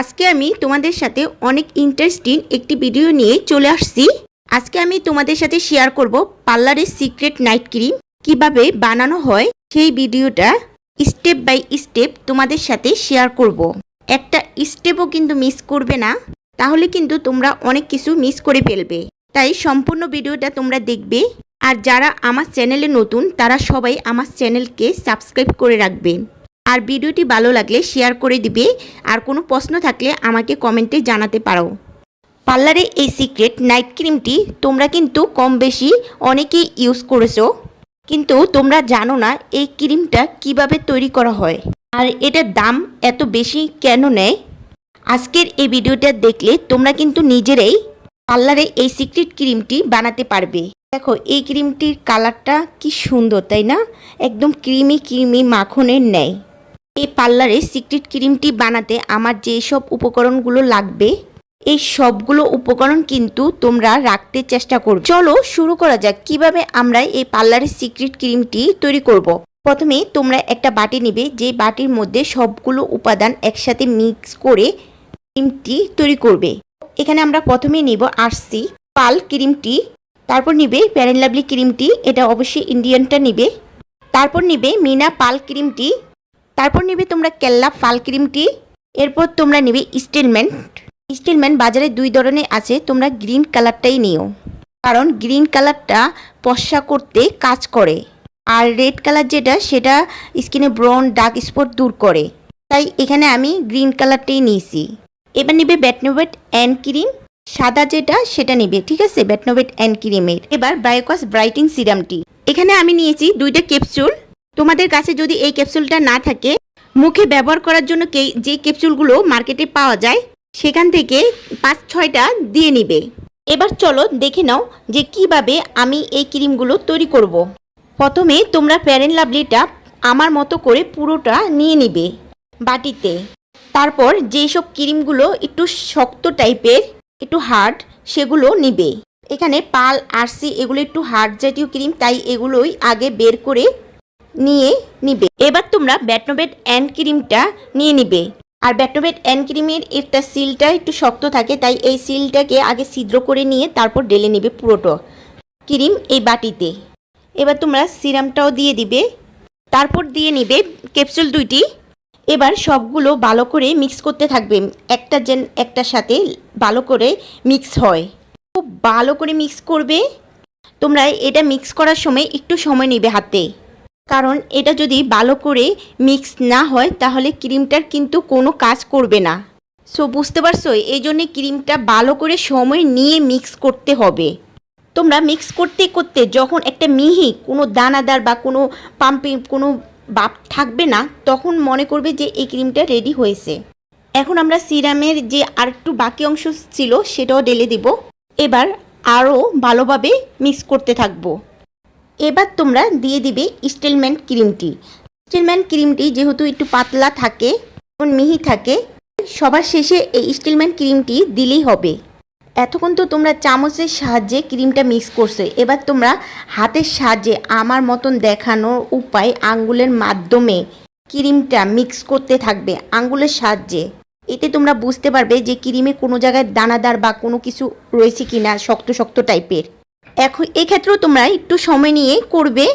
আজকে আমি তোমাদের সাথে অনেক ইন্টারেস্টিং একটি ভিডিও নিয়ে চলে আসছি। আজকে আমি তোমাদের সাথে শেয়ার করব পার্লারের সিক্রেট নাইট ক্রিম কীভাবে বানানো হয় সেই ভিডিওটা স্টেপ বাই স্টেপ তোমাদের সাথে শেয়ার করব। একটা স্টেপও কিন্তু মিস করবে না, তাহলে কিন্তু তোমরা অনেক কিছু মিস করে ফেলবে। তাই সম্পূর্ণ ভিডিওটা তোমরা দেখবে। আর যারা আমার চ্যানেলে নতুন, তারা সবাই আমার চ্যানেলকে সাবস্ক্রাইব করে রাখবে। আর ভিডিওটি ভালো লাগলে শেয়ার করে দিবে। আর কোনো প্রশ্ন থাকলে আমাকে কমেন্টে জানাতে পারো। পার্লারে এই সিক্রেট নাইট ক্রিমটি তোমরা কিন্তু কম বেশি অনেকেই ইউজ করেছ। কিন্তু তোমরা জানো না এই ক্রিমটা কীভাবে তৈরি করা হয়। আর এটার দাম এত বেশি কেন নেয়? আজকের এই ভিডিওটা দেখলে তোমরা কিন্তু নিজেরাই পার্লারে এই সিক্রেট ক্রিমটি বানাতে পারবে। দেখো, এই ক্রিমটির কালারটা কি সুন্দর, তাই না? একদম ক্রিমি ক্রিমি মাখনের ন্যায়। এই পার্লারে সিক্রেট ক্রিমটি বানাতে আমার যে সব উপকরণগুলো লাগবে, এই সবগুলো উপকরণ কিন্তু তোমরা রাখতে চেষ্টা করো চলো শুরু করা যাক, কীভাবে আমরা এই পার্লারের সিক্রেট ক্রিমটি তৈরি করব। প্রথমে তোমরা একটা বাটি নিবে যে বাটির মধ্যে সবগুলো উপাদান একসাথে মিক্স করে ক্রিমটি তৈরি করবে। এখানে আমরা প্রথমে নিব আরসি, পাল ক্রিমটি তারপর নিবে প্যারেন লাভলি ক্রিমটি এটা অবশ্যই ইন্ডিয়ানটা নিবে। তারপর নিবে মিনা পাল ক্রিমটি তারপর নিবে তোমরা কেল্লা পাল ক্রিমটি এরপর তোমরা নিবে স্টিলম্যান স্টিলম্যান বাজারে দুই ধরনের আছে, তোমরা গ্রিন কালারটাই নিও। কারণ গ্রিন কালারটা পশা করতে কাজ করে, আর রেড কালার যেটা, সেটা স্কিনে ব্রন, ডার্ক স্পট দূর করে। তাই এখানে আমি গ্রিন কালারটাই নিয়েছি। এবার নিবে ব্যাটনোভেট অ্যান্ড ক্রিম, সাদা যেটা, সেটা নিবে, ঠিক আছে? ব্যাটনোভেট অ্যান্ড ক্রিমের। এবার বায়োকস ব্রাইটিং সিরামটি এখানে আমি নিয়েছি দুইটা ক্যাপসুল তোমাদের কাছে যদি এই ক্যাপসুলটা না থাকে, মুখে ব্যবহার করার জন্য যে ক্যাপসুলগুলো মার্কেটে পাওয়া যায়, সেখান থেকে পাঁচ ছয়টা দিয়ে নিবে। এবার চলো দেখে নাও যে কীভাবে আমি এই ক্রিমগুলো তৈরি করব। প্রথমে তোমরা প্যারেন লাভলিটা আমার মতো করে পুরোটা নিয়ে নিবে বাটিতে। তারপর যেসব ক্রিমগুলো একটু শক্ত টাইপের, একটু হার্ড, সেগুলো নিবে। এখানে পাল, আরসি, এগুলো একটু হার্ড জাতীয় ক্রিম, তাই এগুলোই আগে বের করে নিয়ে নিবে। এবার তোমরা ব্যাটনোবেট অ্যান্ড ক্রিমটা নিয়ে নিবে। আর ব্যাটনোবেট অ্যান্ড ক্রিমের একটা সিলটা একটু শক্ত থাকে, তাই এই সিলটাকে আগে ছিদ্র করে নিয়ে তারপর ডেলে নিবে পুরোটো ক্রিম এই বাটিতে। এবার তোমরা সিরামটাও দিয়ে দিবে। তারপর দিয়ে নিবে ক্যাপসুল দুইটি। এবার সবগুলো ভালো করে মিক্স করতে থাকবে। একটা যেন একটার সাথে ভালো করে মিক্স হয়। খুব ভালো করে মিক্স করবে। তোমরা এটা মিক্স করার সময় একটু সময় নেবে হাতে। কারণ এটা যদি ভালো করে মিক্স না হয়, তাহলে ক্রিমটার কিন্তু কোনো কাজ করবে না। সো বুঝতে পারছ? এই জন্যে ক্রিমটা ভালো করে সময় নিয়ে মিক্স করতে হবে। তোমরা মিক্স করতে করতে যখন একটা মিহি, কোনো দানাদার বা কোনো পাম্পে কোনো বাপ থাকবে না, তখন মনে করবে যে এই ক্রিমটা রেডি হয়েছে। এখন আমরা সিরামের যে আর একটু বাকি অংশ ছিল, সেটাও ঢেলে দিব। এবার আরও ভালোভাবে মিক্স করতে থাকব। এবার তোমরা দিয়ে দিবে স্টিলম্যান ক্রিমটি। স্টিলম্যান ক্রিমটি যেহেতু একটু পাতলা থাকে, এবং মিহি থাকে, সবার শেষে এই স্টিলম্যান ক্রিমটি দিলেই হবে। এতক্ষণ তো তোমরা চামচের সাহায্যে ক্রিমটা মিক্স করছ। এবার তোমরা হাতের সাহায্যে আমার মতন দেখানোর উপায় আঙ্গুলের মাধ্যমে ক্রিমটা মিক্স করতে থাকবে আঙ্গুলের সাহায্যে। এতে তোমরা বুঝতে পারবে যে ক্রিমে কোনো জায়গায় দানাদার বা কোনো কিছু রয়েছে কিনা শক্ত শক্ত টাইপের। এখন এক্ষেত্রেও তোমরা একটু সময় নিয়ে করবে,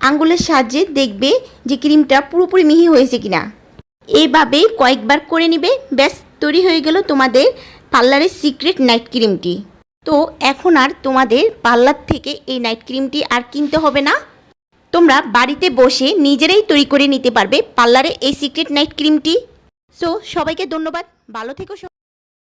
আঙ্গুলের সাহায্যে দেখবে যে ক্রিমটা পুরোপুরি মিহি হয়েছে কিনা। এইভাবে কয়েকবার করে নিবে, ব্যাস তৈরি হয়ে গেল তোমাদের পার্লারের সিক্রেট নাইট ক্রিমটি। তো এখন আর তোমাদের পার্লার থেকে এই নাইট ক্রিমটি আর কিনতে হবে না। তোমরা বাড়িতে বসে নিজেরাই তৈরি করে নিতে পারবে পার্লারে এই সিক্রেট নাইট ক্রিমটি। সো সবাইকে ধন্যবাদ, ভালো থেকো।